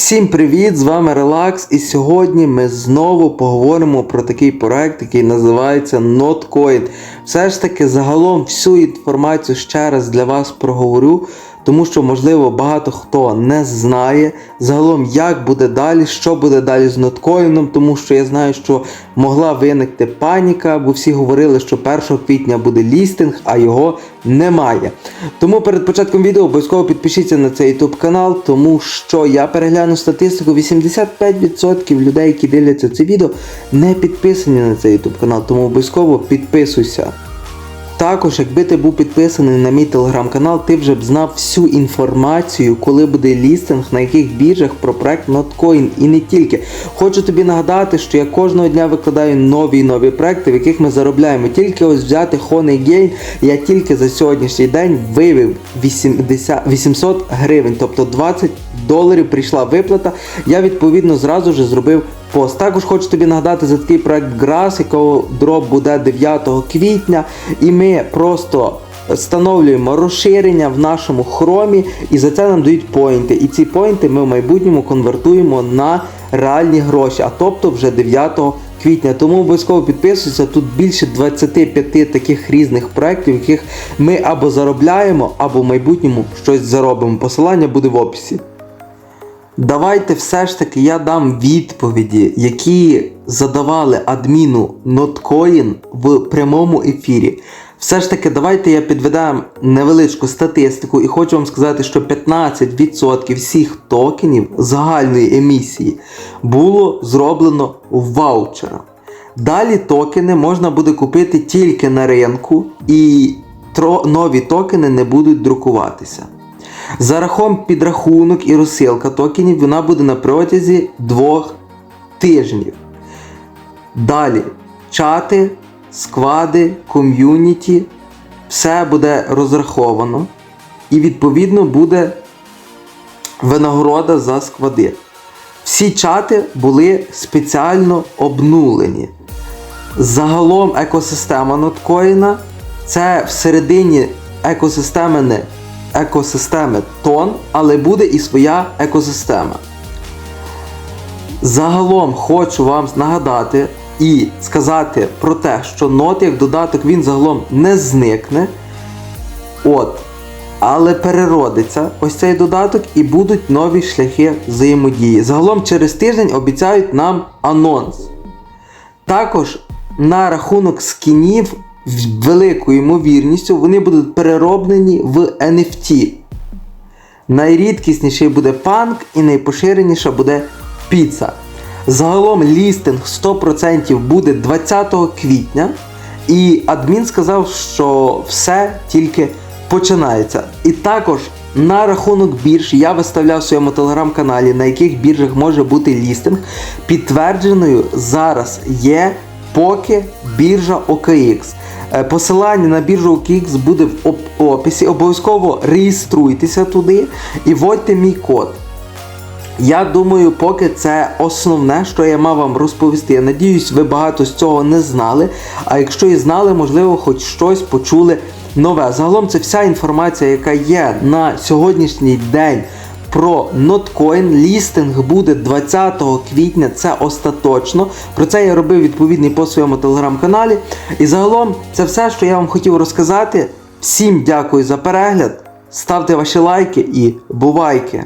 Всім привіт! З вами Релакс, і сьогодні ми знову поговоримо про такий проект, який називається NotCoin. Все ж таки, загалом всю інформацію ще раз для вас проговорю, тому що, можливо, багато хто не знає загалом, як буде далі, що буде далі з NotCoin, тому що я знаю, що могла виникти паніка, бо всі говорили, що 1 квітня буде лістинг, а його немає. Тому перед початком відео обов'язково підпишіться на цей YouTube канал, тому що я перегляну статистику, 85% людей, які дивляться це відео, не підписані на цей YouTube канал, тому обов'язково підписуйся. Також, якби ти був підписаний на мій телеграм-канал, ти вже б знав всю інформацію, коли буде лістинг, на яких біржах про проект NotCoin і не тільки. Хочу тобі нагадати, що я кожного дня викладаю нові і нові проекти, в яких ми заробляємо. Тільки ось взяти Honey Gain, я тільки за сьогоднішній день вивів 80, 800 гривень, тобто 20 доларів прийшла виплата. Я відповідно зразу ж зробив пост. Також хочу тобі нагадати за такий проект Grass, якого дроп буде 9 квітня. І ми просто встановлюємо розширення в нашому хромі, і за це нам дають поінти. І ці поінти ми в майбутньому конвертуємо на реальні гроші, а тобто вже 9 квітня. Тому обов'язково підписуйся. Тут більше 25 таких різних проєктів, яких ми або заробляємо, або в майбутньому щось заробимо. Посилання буде в описі. Давайте все ж таки я дам відповіді, які задавали адміну NotCoin в прямому ефірі. Все ж таки, давайте я підведам невеличку статистику і хочу вам сказати, що 15% всіх токенів загальної емісії було зроблено в. Далі токени можна буде купити тільки на ринку, і нові токени не будуть друкуватися. За рахом підрахунок і розсилка токенів вона буде на протязі двох тижнів. Далі чати, сквади, ком'юніті, все буде розраховано. І відповідно буде винагорода за сквади. Всі чати були спеціально обнулені. Загалом екосистема ноткоїна це всередині екосистеми екосистеми тон, але буде і своя екосистема. Загалом хочу вам нагадати і сказати про те, що нот як додаток він загалом не зникне. От. Але переродиться ось цей додаток і будуть нові шляхи взаємодії. Загалом через тиждень обіцяють нам анонс. Також на рахунок скінів з великою ймовірністю вони будуть перероблені в NFT. Найрідкісніший буде панк і найпоширеніша буде піца. Загалом лістинг 100% буде 20 квітня. І адмін сказав, що все тільки починається. І також на рахунок бірж я виставляв в своєму телеграм-каналі, на яких біржах може бути лістинг. Підтвердженою зараз є поки біржа OKX. Е, Посилання на біржу OKX буде в описі. Обов'язково реєструйтеся туди і вводьте мій код. Я думаю, поки це основне, що я мав вам розповісти. Я надіюсь, ви багато з цього не знали. А якщо і знали, можливо, хоч щось почули нове. Загалом це вся інформація, яка є на сьогоднішній день про NotCoin. Лістинг буде 20 квітня, це остаточно. Про це я робив відповідний по своєму телеграм-каналі. І загалом це все, що я вам хотів розказати. Всім дякую за перегляд. Ставте ваші лайки і бувайки!